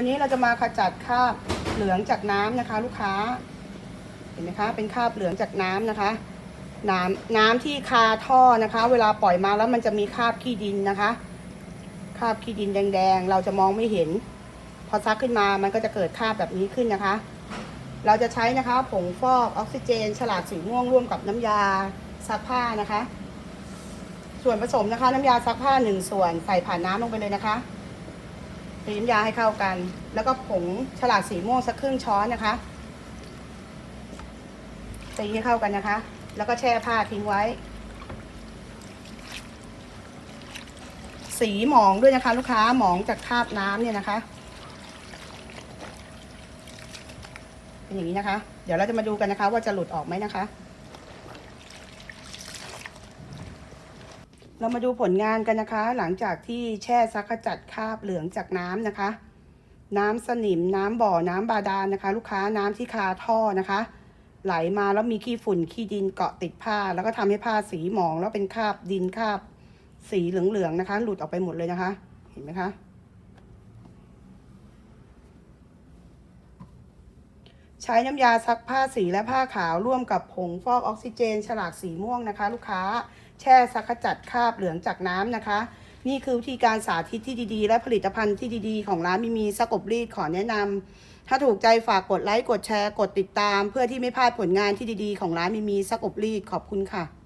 วันนี้เราจะมาขจัดคราบเหลืองจากน้ำนะคะ ลูกค้า เห็นไหมคะ เป็นคราบเหลืองจากน้ำนะคะ น้ำน้ำที่คาท่อนะคะ เวลาปล่อยมาแล้วมันจะมีคราบขี้ดินนะคะคราบขี้ดินแดงๆ เราจะมองไม่เห็น พอซักขึ้นมามันก็จะเกิดคราบแบบนี้ขึ้นนะคะ เราจะใช้นะคะ ผงฟอกออกซิเจน ฉลากสีม่วงร่วมกับน้ำยาซักผ้านะคะ ส่วนผสมนะคะ น้ำยาซักผ้าหนึ่งส่วนใส่ผ่านน้ำลงไปเลยนะคะ ตีน้ำยาให้เข้ากัน แล้วก็ผงฉลากสีม่วงสักครึ่งช้อนนะคะตีให้เข้ากันนะคะ แล้วก็แช่ผ้าทิ้งไว้ สีหมองด้วยนะคะ ลูกค้าหมองจากคราบน้ำเนี่ยนะคะ เป็นอย่างนี้นะคะ เดี๋ยวเราจะมาดูกันนะคะ ว่าจะหลุดออกไหมนะคะ เรามาดูผลงานกันนะคะ หลังจากที่แช่ซักขจัดคราบเหลืองจากน้ำนะคะ น้ำสนิมน้ำบ่อน้ำบาดาลนะคะ ลูกค้าน้ำที่คาท่อนะคะ ไหลมาแล้วมีขี้ฝุ่นขี้ดินเกาะติดผ้า แล้วก็ทำให้ผ้าสีหมอง แล้วเป็นคราบดินคราบสีเหลืองๆนะคะ หลุดออกไปหมดเลยนะคะ เห็นไหมคะ ใช้น้ำยาซักผ้าสีและผ้าขาวร่วมกับผงฟอกออกซิเจน ฉลากสีม่วงนะคะ ลูกค้า แช่ซักขจัดคราบเหลืองจากน้ำนะคะ นี่คือวิธีการสาธิตที่ดีๆ และผลิตภัณฑ์ที่ดีๆ ของร้านมีมีสกบรีดขอแนะนำถ้าถูกใจฝากกดไลค์กดแชร์กดติดตาม เพื่อที่ไม่พลาดผลงานที่ดีๆ ของร้านมีมีสกบรีดขอบคุณค่ะ